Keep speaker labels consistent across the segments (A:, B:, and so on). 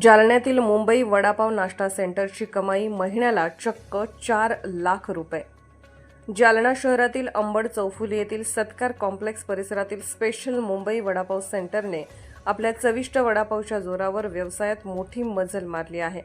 A: जालन्यातील मुंबई वडापाव नाश्ता सेंटरची कमाई महिन्याला चक्क चार लाख रुपये. जालना शहरातील अंबड चौफुली येथील सत्कार कॉम्प्लेक्स परिसरातील स्पेशल मुंबई वडापाव सेंटरने आपल्या चविष्ट वडापावच्या जोरावर व्यवसायात मोठी मजल मारली आहे.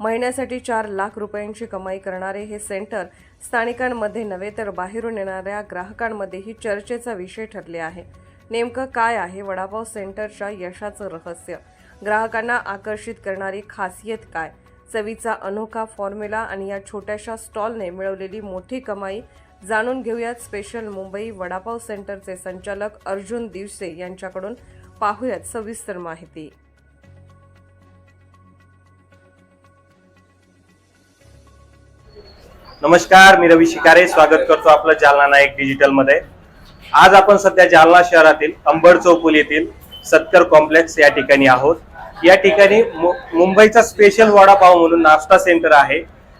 A: महिन्यासाठी चार लाख रुपयांची कमाई करणारे हे सेंटर स्थानिकांमध्ये नव्हे तर बाहेरून येणाऱ्या ग्राहकांमध्येही चर्चेचा विषय ठरले आहे. नेमकं काय आहे वडापाव सेंटरच्या यशाचं रहस्य? ग्राहकांना आकर्षित करणारी खासियत काय? चवीचा अनोखा फॉर्म्युला आणि या छोट्याशा स्टॉलने मिळवलेली मोठी कमाई जाणून घेऊयात स्पेशल मुंबई वडापाव सेंटरचे संचालक अर्जुन दिवसे यांच्याकडून पाहूयात सविस्तर माहिती.
B: नमस्कार मी रवी शिकारे. स्वागत करतो आपलं जालना नायक डिजिटलमध्ये. आज आपण सध्या जालना शहरातील अंबड चौपुल येथील सत्तर कॉम्प्लेक्स या ठिकाणी आहोत. या ठिकाणी मु- मुंबईचा स्पेशल वडापाव म्हणून नाश्ता सेंटर आहे.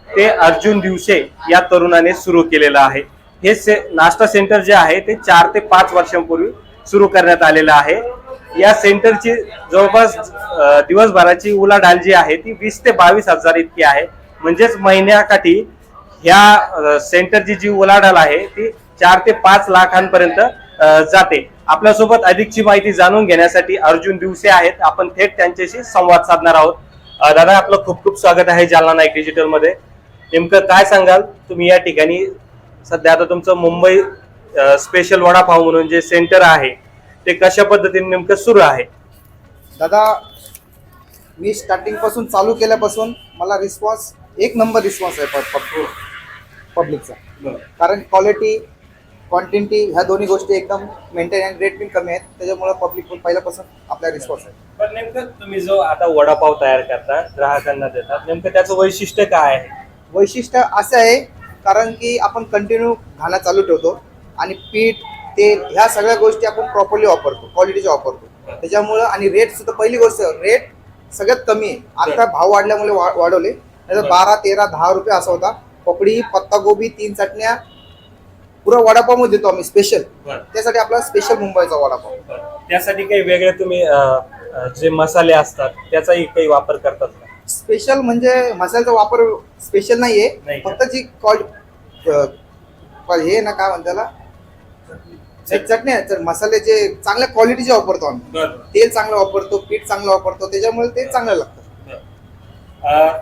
B: ते अर्जुन दिवसे या तरुणाने सुरू केलेलं आहे. हे से नाश्ता सेंटर जे आहे ते चार ते पाच वर्षांपूर्वी सुरू करण्यात आलेलं आहे. या सेंटरची जवळपास दिवसभराची उलाढाल जी आहे ती वीस ते बावीस हजार इतकी आहे. म्हणजेच महिन्याकाठी ह्या सेंटरची जी उलाढाल आहे ती चार ते पाच लाखांपर्यंत जाते. आपल्यासोबत अधिकची माहिती जाणून घेण्यासाठी अर्जुन दिवसे आहेत. आपण थेट त्यांच्याशी संवाद साधणार आहोत. दादा आपलं खूप खूप स्वागत आहे जालना नाईक डिजिटलमध्ये. नेमकं काय सांगाल? तुम्ही या ठिकाणी सध्या आता तुमचं मुंबई स्पेशल वडापाव म्हणून जे सेंटर आहे ते कशा पद्धतीने नेमकं सुरू आहे?
C: दादा मी स्टार्टिंगपासून चालू केल्यापासून मला रिस्पॉन्स एक नंबर रिस्पॉन्स आहे पब्लिकचा कारण क्वालिटी क्वांटिटी ह्या दोन्ही गोष्टी एकदम मेंटेन आणि रेट पण कमी आहेत. त्याच्यामुळे पब्लिक पण पहिल्यापासून आपला रिस्पॉन्स आहे.
B: पण नेमकं तुम्ही जो आता वडापाव तयार करता ग्राहकांना देतात नेमकं त्याचं वैशिष्ट्य काय आहे?
C: वैशिष्ट्य असं आहे कारण की आपण कंटिन्यू घाणं चालू ठेवतो आणि पीठ तेल ह्या सगळ्या गोष्टी आपण प्रॉपरली वापरतो क्वालिटीच्या वापरतो. त्याच्यामुळं आणि रेट सुद्धा पहिली गोष्ट रेट सगळ्यात कमी आहे. आता भाव वाढल्यामुळे वाढवले. नाही
B: बरं.
C: बारा तेरा दहा रुपये असा होता. पपडी पत्तागोबी तीन चटण्या पुरा वडापावमध्ये देतो आम्ही स्पेशल
B: बरं.
C: त्यासाठी आपला स्पेशल मुंबईचा वडापाव.
B: त्यासाठी काही वेगळे तुम्ही अ, अ, जे मसाले असतात त्याचाही काही वापर करतात का?
C: स्पेशल म्हणजे मसाल्याचा वापर स्पेशल नाहीये.
B: नाही का?
C: फक्त जी क्वालिटी हे ना काय म्हणतात त्याला एक चटणी आहे, तर मसाले जे चांगल्या क्वालिटीचे वापरतो आम्ही. तेल चांगलं वापरतो पीठ चांगलं वापरतो त्याच्यामुळे ते चांगलं लागतं.
B: अ,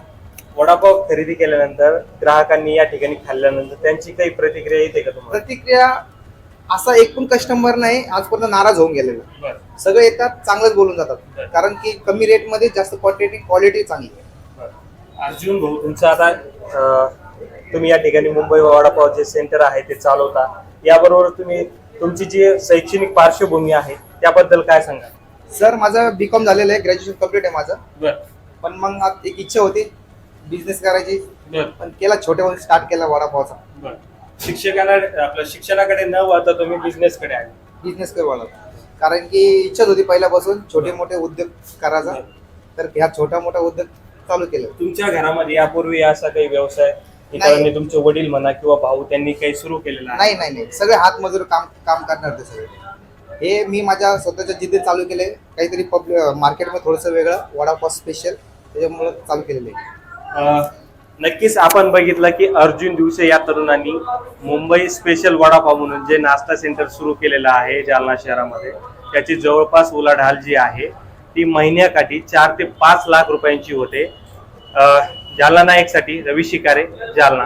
B: वडापाव खरेदी केल्यानंतर ग्राहकांनी या ठिकाणी खाल्ल्यानंतर त्यांची काही प्रतिक्रिया येते का तुम्हाला?
C: प्रतिक्रिया असा एक पण कस्टमर नाही आजपर्यंत नाराज होऊन गेलेला. सगळे येतात चांगलंच बोलून जातात.
B: बरं.
C: कारण की कमी रेटमध्ये जास्त क्वांटिटी क्वालिटी चांगली आहे.
B: अर्जुन भाऊ तुमचं आता अ, तुम्ही या ठिकाणी मुंबई वडापाव जे सेंटर आहे ते चालवता. याबरोबर तुम्ही तुमची जी शैक्षणिक पार्श्वभूमी आहे त्याबद्दल काय सांगा
C: सर माझं बी कॉम झालेलं आहे ग्रॅज्युएशन कंप्लीट आहे माझं. पण मग एक इच्छा होती बिझनेस करायची. पण केला छोट्या स्टार्ट केला वडापावचा.
B: शिक्षकांना आपल्या शिक्षणाकडे न वळता तुम्ही बिझनेस कडे आले.
C: बिझनेस करू वडा कारण की इच्छाच होती पहिल्यापासून छोटे मोठे उद्योग करायचा. तर ह्या छोटा मोठा उद्योग चालू केलं.
B: तुमच्या घरामध्ये यापूर्वी असा काही व्यवसाय इतरांनी तुमचे वडील म्हणा किंवा भाऊ त्यांनी काही सुरू केलेला आहे?
C: नाही नाही नाही. सगळे हात मजूर काम काम करणार ते सगळे. हे मी माझ्या स्वतःच्या जिद्दीत चालू केले काहीतरी पब्लिक मार्केटमध्ये थोडंसं वेगळं वडापाव स्पेशल त्याच्यामुळे चालू केलेलं आहे.
B: नक्कीच आपण बघितलं की अर्जुन दिवसे या तरुणांनी मुंबई स्पेशल वडापाव म्हणून जे नाश्ता सेंटर सुरू केलेलं आहे जालना शहरामध्ये त्याची जवळपास उलाढाल जी आहे ती महिन्याकाठी चार ते पाच लाख रुपयांची होते. जालना नायकसाठी रवी शिकारे जालना.